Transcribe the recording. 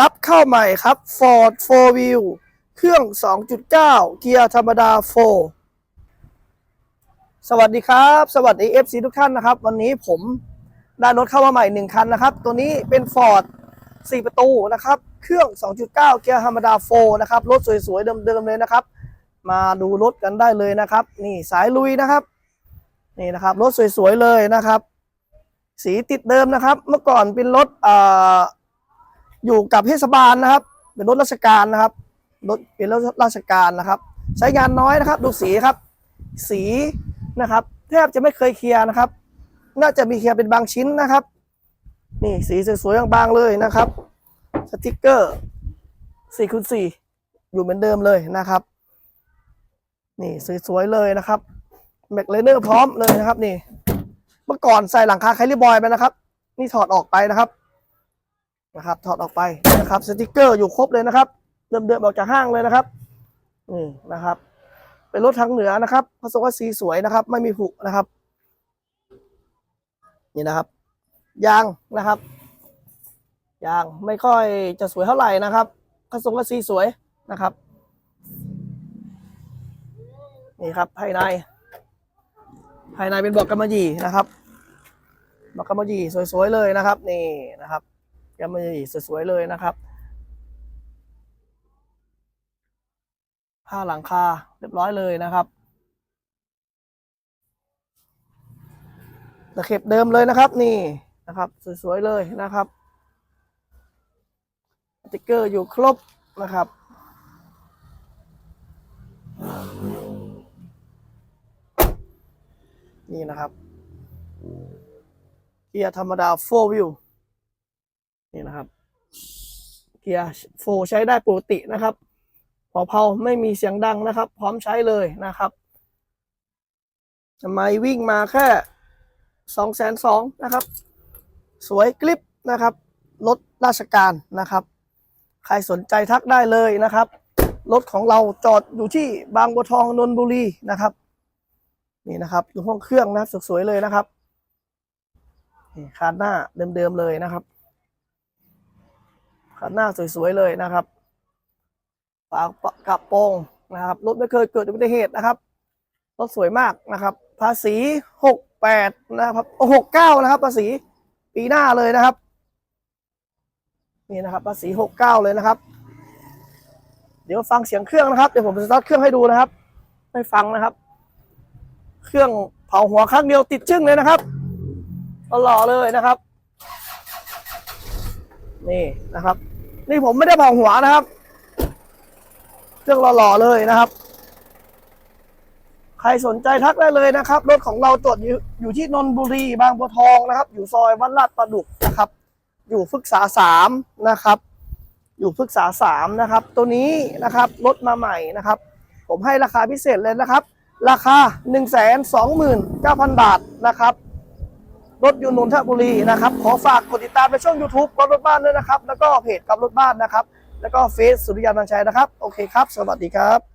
รับเข้าใหม่ครับ Ford 4 Wheel เครื่อง 2.9 เกียร์ธรรมดา 4 สวัสดีครับ สวัสดี FC ทุกท่านนะครับ วันนี้ผมได้รถเข้ามาใหม่หนึ่งคันนะครับ ตัวนี้เป็น Ford 4 ประตูนะครับ เครื่อง 2.9 เกียร์ธรรมดา 4 นะครับ รถสวยๆ เดิมๆ เลยนะครับ มาดูรถกันได้เลยนะครับ นี่สายลุยนะครับ นี่นะครับ รถสวยๆ เลยนะครับ สีติดเดิมนะครับ เมื่อก่อนเป็นรถเอ่อ อยู่กับเทศบาลนะครับ เป็นรถราชการนะครับรถเป็นรถราชการนะครับ ใช้งานน้อยนะครับ ดูสีครับ สีนะครับแทบจะไม่เคยเคลียร์นะครับ น่าจะมีเคลียร์เป็นบางชิ้นนะครับ นี่สีสวยๆบางๆเลยนะครับสติกเกอร์4คูณ4อยู่เหมือนเดิมเลยนะครับ นี่สวยๆเลยนะครับแม็กเลเนอร์พร้อมเลยนะครับ นี่ เมื่อก่อนใส่หลังคาไคลิบอยไปนะครับ นี่ถอดออกไปนะครับ นะครับ ถอดออกไปนะครับ สติกเกอร์อยู่ครบเลยนะครับ เดิมๆออกจากห้างเลยนะครับนี่นะครับ เป็นรถทางเหนือนะครับผสมกับสีสวยนะครับ ไม่มีผุนะครับ นี่นะครับ ยางนะครับ ยางไม่ค่อยจะสวยเท่าไหร่นะครับผสมกับสีสวยนะครับ นี่ครับภายใน ภายในเป็นเบอกกำมะหยี่นะครับเบอกกำมะหยี่สวยๆเลยนะครับ นี่นะครับ กำมะหยี่สวยๆเลยนะครับ ผ้าหลังคาเรียบร้อยเลยนะครับตะเข็บเดิมเลยนะครับนี่นะครับ สวยๆเลยนะครับสติ๊กเกอร์อยู่ครบนะครับนี่นะครับเกียร์ธรรมดา 4 wheel นี่นะครับ เกียร์โฟใช้ได้ปกตินะครับพอเพาไม่มีเสียงดังนะครับ พร้อมใช้เลยนะครับทำไมวิ่งมาแค่สองแสนสองนะครับ สวยกลิปนะครับรถราชการนะครับ ใครสนใจทักได้เลยนะครับ รถของเราจอดอยู่ที่บางบัวทองนนทบุรีนะครับ นี่นะครับดูห้องเครื่องนะสวยๆเลยนะครับนี่คานหน้าเดิมๆเลยนะครับ คานหน้าสวยๆเลยนะครับฝากระโปรงนะครับรถไม่เคยเกิดอุบัติเหตุนะครับรถสวยมากนะครับ ภาษีหกแปดนะครับหกเก้านะครับ ภาษีปีหน้าเลยนะครับ นี่นะครับภาษีหกเก้าเลยนะครับ เดี๋ยวฟังเสียงเครื่องนะครับเดี๋ยวผมจะสตาร์ทเครื่องให้ดูนะครับให้ฟังนะครับ เครื่องเผาหัวครั้งเดียวติดชึ่งเลยนะครับหล่อเลยนะครับ นี่นะครับ นี่ผมไม่ได้เผาหัวนะครับ เครื่องหล่อๆเลยนะครับ ใครสนใจทักได้เลยนะครับ รถของเราตรวจอยู่อยู่ที่นนทบุรีบางบัวทองนะครับ อยู่ซอยวัดลาดประดุกนะครับ อยู่ฟึกษาสามนะครับ อยู่ฟึกษาสามนะครับ ตัวนี้นะครับรถมาใหม่นะครับ ผมให้ราคาพิเศษเลยนะครับ ราคา 1 2 9 0 0 0 บาทนะครับ รถอยู่นนทบุรีนะครับขอฝากกดติดตามในช่อง YouTube กับรถบ้านด้วยนะครับ แล้วก็เพจกับรถบ้านนะครับ แล้วก็เฟซสุริยาบังชัยนะครับ โอเคครับ สวัสดีครับ